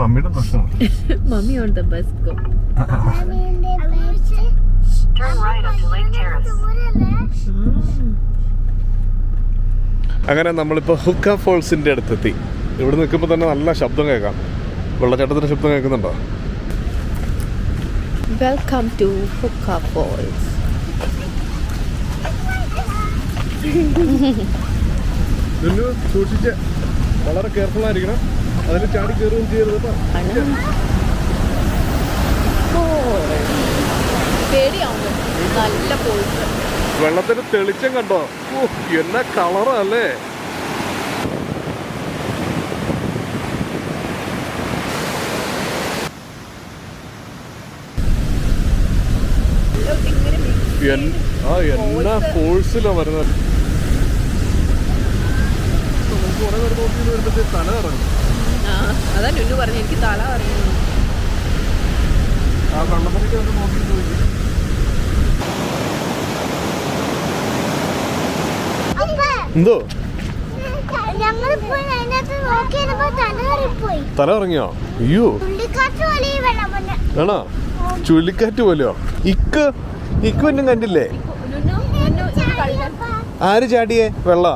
Mummy on the bus go Turn right onto Lake Terrace. അങ്ങനെ നമ്മളിപ്പോൾ ഹുക്ക ഫോൾസിന്റെ അടുത്തെത്തി. ഇവിടെ നിൽക്കുമ്പോൾ തന്നെ നല്ല ശബ്ദം കേൾക്കാം. വെള്ളച്ചാട്ടത്തിന്റെ ശബ്ദം കേൾക്കുന്നുണ്ടോ? Welcome to Huka Falls. സൂക്ഷിച്ച് വളരെ കെയർഫുൾ ആയിരിക്കണം. അതിൽ ചാടി കയറുകയും ചെയ്യരുത് പേടിയാവുന്നു. നല്ല വെള്ളത്തിന് തെളിച്ചം കണ്ടോ? ഓ എന്നാ കളറാ അല്ലേ? എൻ- ആ എന്നാ ഫോഴ്സിലാ വരുന്നത്. നമുക്ക് കുറെ നേരം നോക്കി വരുമ്പോഴത്തേക്ക് തല ഇറങ്ങും അതാ നുന്നു പറഞ്ഞു എനിക്ക് തല പറഞ്ഞു എന്തോ? തല ഇറങ്ങിയോ അയ്യോ. ആണോ? ചുഴലിക്കാറ്റ് പോലെയോ? ഇക്ക് ഇക്ക് ഒന്നും കണ്ടില്ലേ? ആര് ചാടിയേ? വെള്ള?